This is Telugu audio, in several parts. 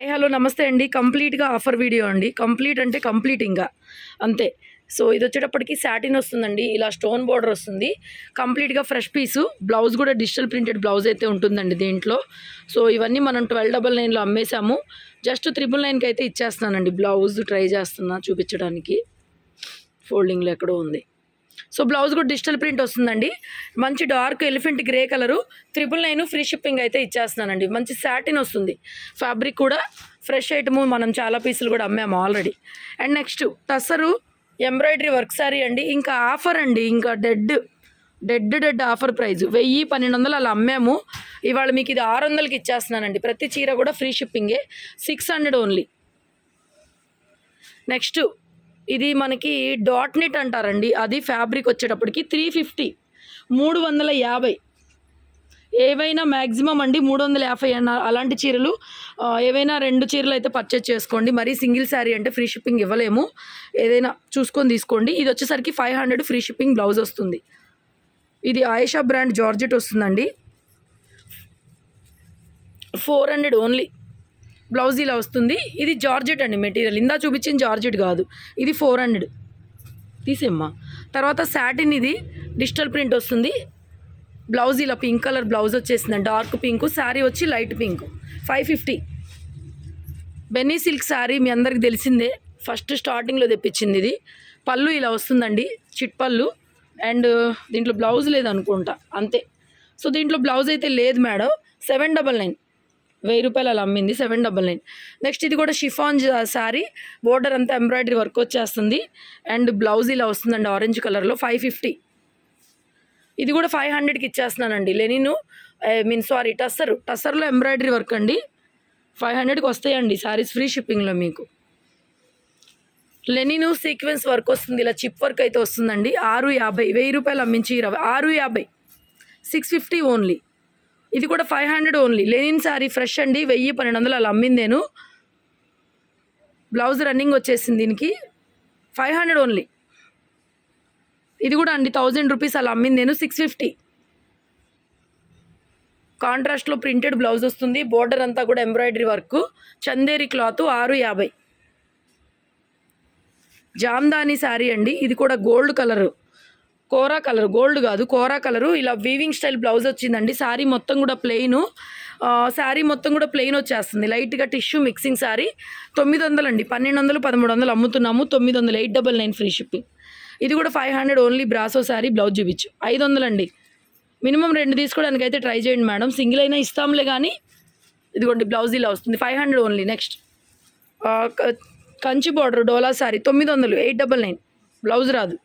హలో నమస్తే అండి. కంప్లీట్గా ఆఫర్ వీడియో అండి. కంప్లీట్ అంటే కంప్లీట్ ఇంకా. అంతే. సో ఇది వచ్చేటప్పటికి సాటిన్ వస్తుందండి. ఇలా స్టోన్ బార్డర్ వస్తుంది. కంప్లీట్గా ఫ్రెష్ పీసు. బ్లౌజ్ కూడా డిజిటల్ ప్రింటెడ్ బ్లౌజ్ అయితే ఉంటుందండి దీంట్లో. సో ఇవన్నీ మనం ట్వెల్వ్ డబల్ నైన్లో అమ్మేశాము జస్ట్ త్రిబుల్ నైన్కి అయితే ఇచ్చేస్తున్నానండి. బ్లౌజ్ ట్రై చేస్తున్నా చూపించడానికి. ఫోల్డింగ్లో ఎక్కడో ఉంది. సో బ్లౌజ్ కూడా డిజిటల్ ప్రింట్ వస్తుందండి. మంచి dark elephant grey colour. Triple nine free shipping అయితే ఇచ్చేస్తున్నానండి. మంచి సాటిన్ వస్తుంది. ఫ్యాబ్రిక్ కూడా ఫ్రెష్ ఐటము మనం చాలా పీసులు కూడా అమ్మాము already. And next tussar embroidery work sari అండి. ఇంకా ఆఫర్ అండి. ఇంకా dead dead dead offer price. వెయ్యి పన్నెండు వందలు అలా అమ్మాము. ఇవాళ మీకు ఇది ఆరు వందలకి ఇచ్చేస్తున్నానండి. ప్రతి చీర కూడా free షిప్పింగే. Six hundred only. Next ఇది మనకి డాట్ నెట్ అంటారండి. అది ఫ్యాబ్రిక్ వచ్చేటప్పటికి త్రీ ఫిఫ్టీ మూడు వందల యాభై. ఏవైనా మ్యాక్సిమం అండి మూడు వందల యాభై అన్న అలాంటి చీరలు ఏవైనా రెండు చీరలు అయితే పర్చేజ్ చేసుకోండి. మరీ సింగిల్ శారీ అంటే ఫ్రీ షిప్పింగ్ ఇవ్వలేము. ఏదైనా చూసుకొని తీసుకోండి. ఇది వచ్చేసరికి five hundred free shipping blouse వస్తుంది. ఇది ఆయేషా బ్రాండ్ జార్జెట్ వస్తుందండి. ఫోర్ హండ్రెడ్ ఓన్లీ బ్లౌజ్ ఇలా వస్తుంది. ఇది జార్జెట్ అండి మెటీరియల్. ఇందా చూపించిన జార్జెట్ కాదు. ఇది ఫోర్ హండ్రెడ్. తీసేమ్మా తర్వాత శాటిన్ ఇది డిజిటల్ ప్రింట్ వస్తుంది. బ్లౌజ్ ఇలా పింక్ కలర్ బ్లౌజ్ వచ్చేసింది డార్క్ పింక్ శారీ వచ్చి light pink. Five fifty. Binny silk sari మీ అందరికి తెలిసిందే. ఫస్ట్ స్టార్టింగ్లో తెప్పించింది ఇది. పళ్ళు ఇలా వస్తుందండి. చిట్ పళ్ళు. అండ్ దీంట్లో బ్లౌజ్ లేదు అనుకుంటా అంతే. సో దీంట్లో బ్లౌజ్ అయితే లేదు మేడం. Seven double nine. వెయ్యి రూపాయలు అలా అమ్మింది సెవెన్ డబల్ నైన్. నెక్స్ట్ ఇది కూడా షిఫాన్ శారీ బోర్డర్ అంతా ఎంబ్రాయిడరీ వర్క్ వచ్చేస్తుంది. అండ్ బ్లౌజ్ ఇలా వస్తుందండి ఆరెంజ్ కలర్లో ఫైవ్ ఫిఫ్టీ. ఇది కూడా ఫైవ్ హండ్రెడ్కి ఇచ్చేస్తున్నానండి. Linen I mean sorry tussar. టస్సర్లో embroidery work అండి. ఫైవ్ హండ్రెడ్కి వస్తాయండి సారీస్ ఫ్రీ షిప్పింగ్లో మీకు. లెనిను సీక్వెన్స్ వర్క్ వస్తుంది. ఇలా చిప్ వర్క్ అయితే వస్తుందండి. ఆరు యాభై వెయ్యి రూపాయలు అమ్మించి ఇరవై ఆరు యాభై. Six fifty only. ఇది కూడా five hundred only linen sari fresh అండి. వెయ్యి పన్నెండు వందలు అలా అమ్మింది నేను. బ్లౌజ్ రన్నింగ్ వచ్చేసింది దీనికి. ఫైవ్ హండ్రెడ్ ఓన్లీ ఇది కూడా అండి థౌజండ్ రూపీస్ అలా అమ్మింది నేను. సిక్స్ ఫిఫ్టీ కాంట్రాస్ట్లో ప్రింటెడ్ బ్లౌజ్ వస్తుంది. బోర్డర్ అంతా కూడా ఎంబ్రాయిడరీ వర్క్ చందేరి క్లాత్ ఆరు యాభై. జామ్దాని శారీ అండి. ఇది కూడా gold colour kora colour gold కాదు కోరా కలరు. ఇలా వీవింగ్ స్టైల్ బ్లౌజ్ వచ్చిందండి. శారీ మొత్తం కూడా ప్లెయిన్ శారీ మొత్తం కూడా ప్లెయిన్ వచ్చేస్తుంది. లైట్గా టిష్యూ మిక్సింగ్ శారీ. తొమ్మిది వందలు అండి. పన్నెండు వందలు పదమూడు వందలు అమ్ముతున్నాము. తొమ్మిది వందలు eight double nine free shipping ఇది కూడా five hundred only brasso sari blouse చూపించు. ఐదు వందలండి మినిమం రెండు తీసుకోవడానికి అయితే ట్రై చేయండి మేడం. సింగిల్ అయినా ఇస్తాంలే కానీ ఇదిగోండి బ్లౌజ్ ఇలా వస్తుంది. Five hundred only next Kanchi border dola sari తొమ్మిది వందలు ఎయిట్ డబల్ నైన్ బ్లౌజ్ రాదు.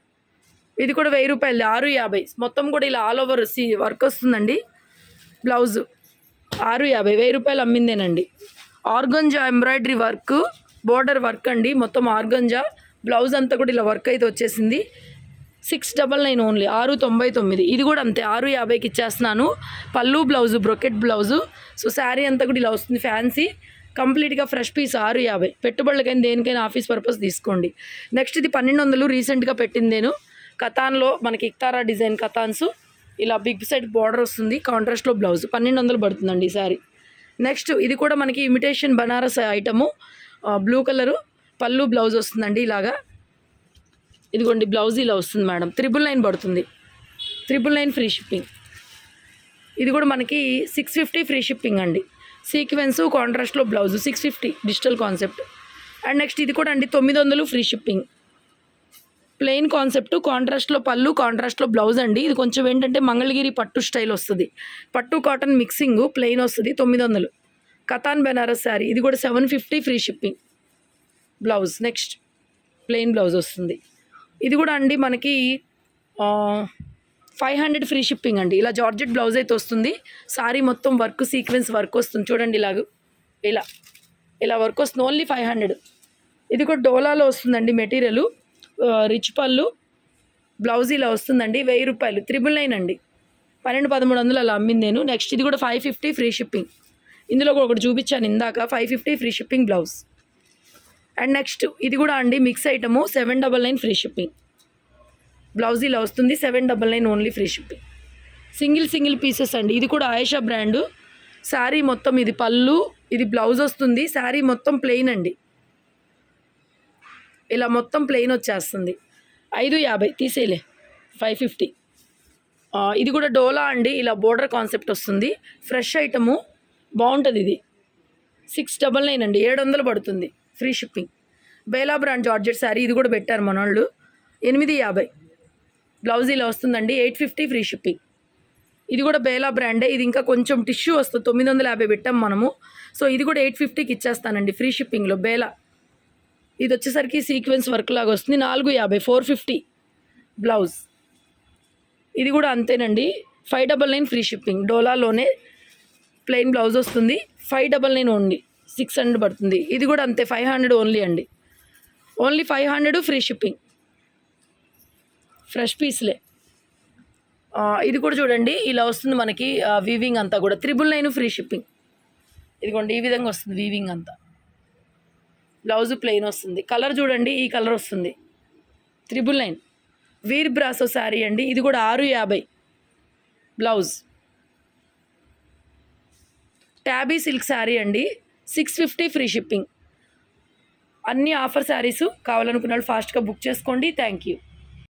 ఇది కూడా వెయ్యి రూపాయలు ఆరు యాభై. మొత్తం కూడా ఇలా ఆల్ ఓవర్ సి వర్క్ వస్తుందండి. బ్లౌజు ఆరు యాభై వెయ్యి రూపాయలు అమ్మిందేనండి. Organza embroidery work border work అండి. మొత్తం ఆర్గంజా బ్లౌజ్ అంతా కూడా ఇలా వర్క్ అయితే వచ్చేసింది. సిక్స్ డబల్ నైన్ ఓన్లీ ఆరు తొంభై తొమ్మిది. ఇది కూడా అంతే ఆరు యాభైకి ఇచ్చేస్తున్నాను. పళ్ళు blouse brocade blouse so sari అంతా కూడా ఇలా వస్తుంది ఫ్యాన్సీ కంప్లీట్గా ఫ్రెష్ పీస్ ఆరు యాభై. పెట్టుబడులకైనా దేనికైనా ఆఫీస్ పర్పస్ తీసుకోండి. నెక్స్ట్ ఇది పన్నెండు వందలు రీసెంట్గా పెట్టింది నేను. కథాన్లో మనకి ఇక్తారా డిజైన్ కథాన్స్ ఇలా బిగ్ సైడ్ బార్డర్ వస్తుంది కాంట్రాస్ట్లో బ్లౌజ్. పన్నెండు వందలు పడుతుందండి ఈ నెక్స్ట్ ఇది కూడా మనకి imitation Banaras item blue colour పళ్ళు బ్లౌజ్ వస్తుందండి ఇలాగా. ఇదిగోండి బ్లౌజ్ ఇలా వస్తుంది మేడం. త్రిబుల్ నైన్ పడుతుంది. Triple nine free shipping. ఇది కూడా మనకి సిక్స్ ఫిఫ్టీ ఫ్రీ షిప్పింగ్ అండి. సీక్వెన్స్ కాంట్రాస్ట్లో blouse six fifty digital concept. And next ఇది కూడా అండి తొమ్మిది వందలు ఫ్రీ షిప్పింగ్. ప్లెయిన్ కాన్సెప్ట్ కాంట్రాస్ట్లో పళ్ళు కాంట్రాస్ట్లో బ్లౌజ్ అండి. ఇది కొంచెం ఏంటంటే మంగళగిరి పట్టు స్టైల్ వస్తుంది. పట్టు కాటన్ మిక్సింగ్ ప్లెయిన్ వస్తుంది తొమ్మిది వందలు కథాన్ బెనారస్ శారీ ఇది కూడా seven fifty free shipping blouse next plain blouse వస్తుంది. ఇది కూడా అండి మనకి ఫైవ్ హండ్రెడ్ ఫ్రీ షిప్పింగ్ అండి. ఇలా జార్జెట్ బ్లౌజ్ అయితే వస్తుంది. సారీ మొత్తం వర్క్ సీక్వెన్స్ వర్క్ వస్తుంది. చూడండి ఇలాగ. ఇలా. ఇలా వర్క్ వస్తుంది. ఓన్లీ ఫైవ్ హండ్రెడ్ ఇది కూడా డోలాలో వస్తుందండి మెటీరియల్. రిచ్ పళ్ళు బ్లౌజ్ ఇలా వస్తుందండి వెయ్యి రూపాయలు త్రిబుల్ నైన్ అండి. పన్నెండు పదమూడు వందలు అలా అమ్మింది నేను. నెక్స్ట్ ఇది కూడా ఫైవ్ ఫిఫ్టీ ఫ్రీ షిప్పింగ్ ఇందులో ఒకటి చూపించాను ఇందాక five fifty free shipping blouse and next ఇది కూడా అండి mix item seven double nine free shipping blouse ఇలా వస్తుంది seven double nine only free shipping single single pieces అండి. ఇది కూడా ఆయేషా బ్రాండు శారీ మొత్తం ఇది పళ్ళు ఇది బ్లౌజ్ వస్తుంది. శారీ మొత్తం ప్లెయిన్ అండి. ఇలా మొత్తం ప్లెయిన్ వచ్చేస్తుంది. ఐదు యాభై తీసేలే ఫైవ్ ఫిఫ్టీ ఇది కూడా డోలా అండి. ఇలా బోర్డర్ కాన్సెప్ట్ వస్తుంది. ఫ్రెష్ ఐటము బాగుంటుంది ఇది. సిక్స్ డబల్ నైన్ అండి. ఏడు వందలు పడుతుంది. Free shipping Bela brand georgette sari ఇది కూడా పెట్టారు మన వాళ్ళు ఎనిమిది యాభై. బ్లౌజ్ ఇలా వస్తుందండి. ఎయిట్ ఫిఫ్టీ ఫ్రీ షిప్పింగ్ ఇది కూడా బేలా బ్రాండే ఇది ఇంకా కొంచెం టిష్యూ వస్తుంది. తొమ్మిది వందల యాభై పెట్టాం మనము. సో ఇది కూడా ఎయిట్ ఫిఫ్టీకి ఇచ్చేస్తానండి. ఫ్రీ షిప్పింగ్లో బేలా ఇది వచ్చేసరికి సీక్వెన్స్ వర్క్ లాగా వస్తుంది. నాలుగు యాభై ఫోర్ ఫిఫ్టీ బ్లౌజ్. ఇది కూడా అంతేనండి. Five double nine free shipping. డోలాలోనే plain blouse వస్తుంది. Five double nine only. Six hundred పడుతుంది. ఇది కూడా అంతే. ఫైవ్ హండ్రెడ్ ఓన్లీ అండి. Only five hundred free shipping. Fresh పీస్లే. ఇది కూడా చూడండి. ఇలా వస్తుంది మనకి వీవింగ్ అంతా కూడా. Triple nine free shipping. ఇదిగోండి ఈ విధంగా వస్తుంది వీవింగ్ అంతా. బ్లౌజ్ ప్లెయిన్ వస్తుంది. కలర్ చూడండి ఈ కలర్ వస్తుంది. Triple nine. వీర్ బ్రాసో శారీ అండి. ఇది కూడా ఆరు యాభై. బ్లౌజ్. ట్యాబీ సిల్క్ శారీ అండి. Six fifty free shipping. అన్ని ఆఫర్ శారీస్ కావాలనుకున్న వాళ్ళు ఫాస్ట్గా బుక్ చేసుకోండి. Thank you.